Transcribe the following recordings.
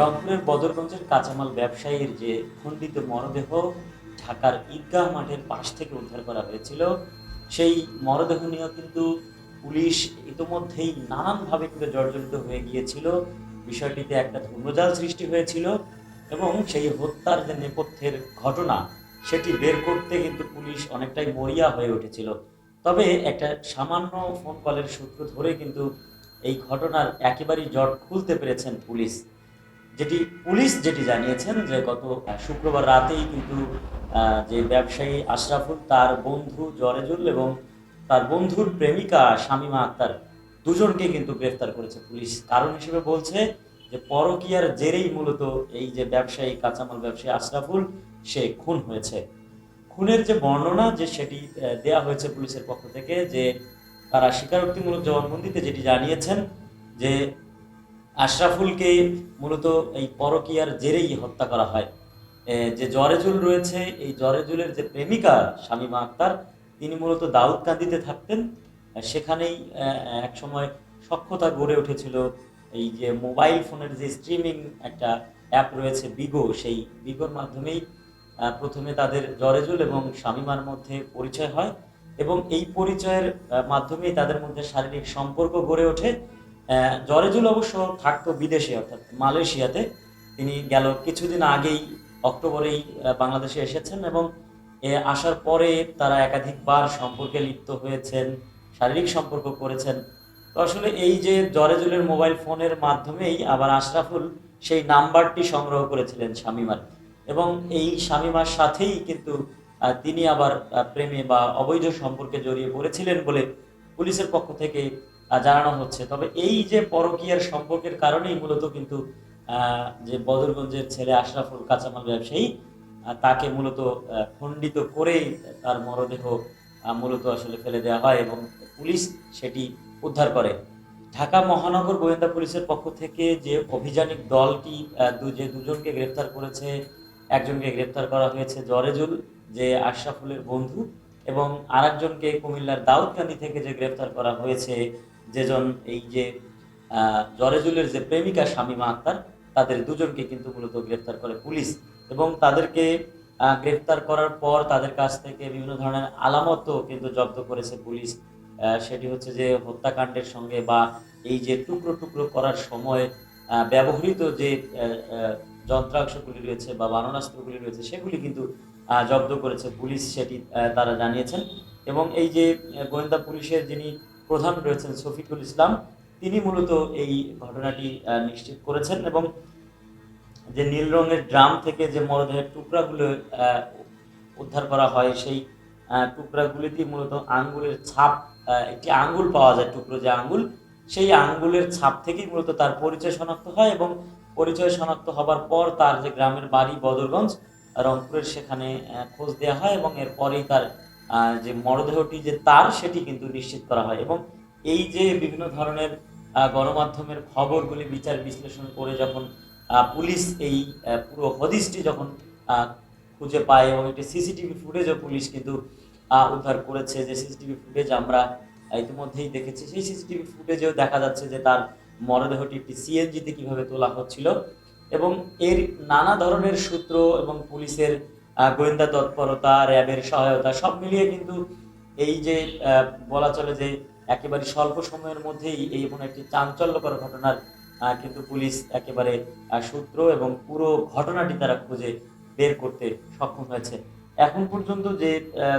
রংপুরের বদরগঞ্জের কাঁচামাল ব্যবসায়ীর যে খণ্ডিত মরদেহ ঢাকার ঈদগাহ মাঠের পাশ থেকে উদ্ধার করা হয়েছিল, সেই মরদেহ নিয়েও কিন্তু পুলিশ ইতোমধ্যেই নানানভাবে কিন্তু জর্জরিত হয়ে গিয়েছিল। বিষয়টিতে একটা ধূম্রজাল সৃষ্টি হয়েছিল এবং সেই হত্যার যে নেপথ্যের ঘটনা, সেটি বের করতে কিন্তু পুলিশ অনেকটাই মরিয়া হয়ে উঠেছিল। তবে একটা সামান্য ফোন কলের সূত্র ধরে কিন্তু এই ঘটনার একেবারেই জট খুলতে পেরেছেন পুলিশ। যেটি পুলিশ যেটি জানিয়েছেন যে গত শুক্রবার রাতেই কিন্তু যে ব্যবসায়ী আশরাফুল তার বন্ধু জরেজুল এবং তার বন্ধুর প্রেমিকা শামিমা আক্তার দুজনকে কিন্তু গ্রেফতার করেছে পুলিশ। কারণ হিসেবে বলছে যে পরকীয়ার জেরেই মূলত এই যে ব্যবসায়ী, কাঁচামাল ব্যবসায়ী আশরাফুল সে খুন হয়েছে। খুনের যে বর্ণনা যে সেটি দেয়া হয়েছে পুলিশের পক্ষ থেকে যে তারা স্বীকারোক্তিমূলক জবানবন্দিতে যেটি জানিয়েছেন যে আশরাফুলকে মূলত এই পরকীয়ার জেরেই হত্যা করা হয়। যে জরেজুল রয়েছে, এই জরেজুলের যে প্রেমিকা শামীমা আক্তার, তিনি মূলত দাউদকান্দিতে থাকতেন। সেখানেই একসময় সক্ষতা গড়ে উঠেছিল। এই যে মোবাইল ফোনের যে স্ট্রিমিং একটা অ্যাপ রয়েছে বিগো, সেই বিগোর মাধ্যমেই প্রথমে তাদের জরেজুল এবং শামিমার মধ্যে পরিচয় হয় এবং এই পরিচয়ের মাধ্যমেই তাদের মধ্যে শারীরিক সম্পর্ক গড়ে ওঠে। জরেজুল অবশ্য থাকতো বিদেশে, অর্থাৎ মালয়েশিয়াতে। তিনি গেল কিছুদিন আগেই অক্টোবরেই বাংলাদেশে এসেছেন এবং আসার পরে তারা একাধিকবার সম্পর্কে লিপ্ত হয়েছেন, শারীরিক সম্পর্ক করেছেন। তো আসলে এই যে জরেজুলের মোবাইল ফোনের মাধ্যমেই আবার আশরাফুল সেই নাম্বারটি সংগ্রহ করেছিলেন শামিমার। এবং এই শামিমার সাথেই কিন্তু তিনি আবার প্রেমে বা অবৈধ সম্পর্কে জড়িয়ে পড়েছিলেন বলে পুলিশের পক্ষ থেকে জানানো হচ্ছে। তবে এই যে পরকীয়ার সম্পর্কের কারণেই মূলত কিন্তু যে বদরগঞ্জের ছেলে আশরাফুল কাঁচামাল ব্যবসায়ী তাকে মূলত খণ্ডিত করেই তার মরদেহ মূলত আসলে ফেলে দেওয়া হয় এবং পুলিশ সেটি উদ্ধার করে। ঢাকা মহানগর গোয়েন্দা পুলিশের পক্ষ থেকে যে অভিযানিক দলটি যে দুজনকে গ্রেফতার করেছে, একজনকে গ্রেফতার করা হয়েছে জরেজুল, যে আশরাফুলের বন্ধু, এবং আরেকজনকে কুমিল্লার দাউদকান্দি থেকে যে গ্রেফতার করা হয়েছে যেজন এই যে জরেজুলের যে প্রেমিকা শামীমা আক্তার তাদের দুজনকে কিন্তু মূলত গ্রেফতার করে পুলিশ এবং তাদেরকে গ্রেফতার করার পর তাদের কাছ থেকে বিভিন্ন ধরনের আলামতও কিন্তু জব্দ করেছে পুলিশ। সেটি হচ্ছে যে হত্যাকাণ্ডের সঙ্গে বা এই যে টুকরো টুকরো করার সময় ব্যবহৃত যে যন্ত্রাংশগুলি রয়েছে বা বাননাস্ত্রগুলি রয়েছে, সেগুলি কিন্তু জব্দ করেছে পুলিশ, সেটি তারা জানিয়েছেন। এবং এই যে গোয়েন্দা পুলিশের যিনি প্রধান রয়েছেন শফিকুল ইসলাম। তিনি মূলত এই ঘটনাটি নিশ্চিত করেছেন এবং যে নীল রঙের ড্রাম থেকে যে মরদেহের টুকরাগুলো উদ্ধার করা হয়, সেই টুকরাগুলিতে মূলত আঙ্গুলের ছাপ একটি আঙ্গুল পাওয়া যায়, টুকরো যে আঙ্গুল, সেই আঙ্গুলের ছাপ থেকেই মূলত তার পরিচয় শনাক্ত হয় এবং পরিচয় শনাক্ত হবার পর তার যে গ্রামের বাড়ি বদরগঞ্জ, রংপুরের সেখানে খোঁজ দেওয়া হয় এবং এরপরেই তার যে মরদেহটি যে তার, সেটি কিন্তু নিশ্চিত করা হয়। এবং এই যে বিভিন্ন ধরনের গণমাধ্যমের খবরগুলি বিচার বিশ্লেষণ করে যখন পুলিশ এই পুরো হদিসটি যখন খুঁজে পায় এবং একটি সিসিটিভি ফুটেজও পুলিশ কিন্তু উদ্ধার করেছে যে সিসিটিভি ফুটেজ আমরা ইতিমধ্যেই দেখেছি। সেই সিসিটিভি ফুটেজেও দেখা যাচ্ছে যে তার মরদেহটি একটি সিএনজিতে কীভাবে তোলা হচ্ছিল। এবং এর নানা ধরনের সূত্র এবং পুলিশের গোয়েন্দা তৎপরতা, র্যাবের সহায়তা, সব মিলিয়ে কিন্তু এই যে বলা চলে যে একেবারে স্বল্প সময়ের মধ্যেই এই এমন একটি চাঞ্চল্যকর ঘটনার কিন্তু পুলিশ একেবারে সূত্র এবং পুরো ঘটনাটি তারা খুঁজে বের করতে সক্ষম হয়েছে। এখন পর্যন্ত যে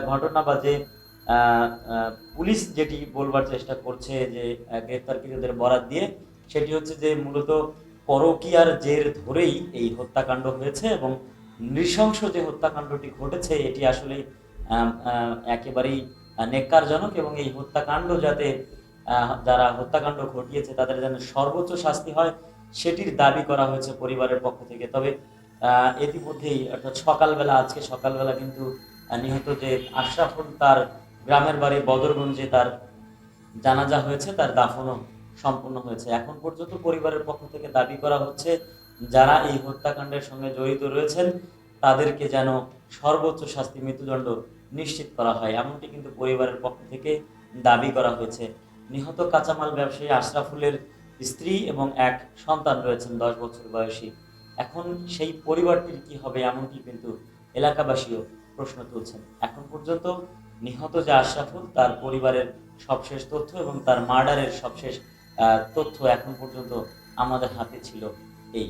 ঘটনা বা যে পুলিশ যেটি বলবার চেষ্টা করছে যে গ্রেপ্তারকৃতদের বরাত দিয়ে, সেটি হচ্ছে যে মূলত পরকীয়ার জের ধরেই এই হত্যাকাণ্ড হয়েছে এবং নৃশংস যে হত্যাকাণ্ডটি ঘটেছে, এটি আসলে একেবারেই নেক্কারজনক এবং এই হত্যাকাণ্ড যাতে যারা হত্যাকাণ্ড ঘটিয়েছে, তাদের যেন সর্বোচ্চ শাস্তি হয়, সেটির দাবি করা হয়েছে পরিবারের পক্ষ থেকে। তবে ইতিমধ্যেই, অর্থাৎ সকালবেলা, আজকে সকালবেলা কিন্তু নিহত যে আশরাফুল তার গ্রামের বাড়ি বদরগঞ্জে তার জানাজা হয়েছে, তার দাফনও সম্পূর্ণ হয়েছে। এখন পর্যন্ত পরিবারের পক্ষ থেকে দাবি করা হচ্ছে যারা এই হত্যাকাণ্ডের সঙ্গে জড়িত রয়েছেন, তাদেরকে যেন সর্বোচ্চ শাস্তি মৃত্যুদণ্ড নিশ্চিত করা হয়। এমনটি কিন্তু পরিবারের পক্ষ থেকে দাবি করা হয়েছে। নিহত কাঁচামাল ব্যবসায়ী আশরাফুলের স্ত্রী এবং এক সন্তান রয়েছেন, দশ বছর বয়সী। এখন সেই পরিবারটির কি হবে এমনটি কিন্তু এলাকাবাসীও প্রশ্ন তুলছেন। এখন পর্যন্ত নিহত যে আশরাফুল, তার পরিবারের সবশেষ তথ্য এবং তার মার্ডারের সবশেষ তথ্য এখন পর্যন্ত আমাদের হাতে ছিল এই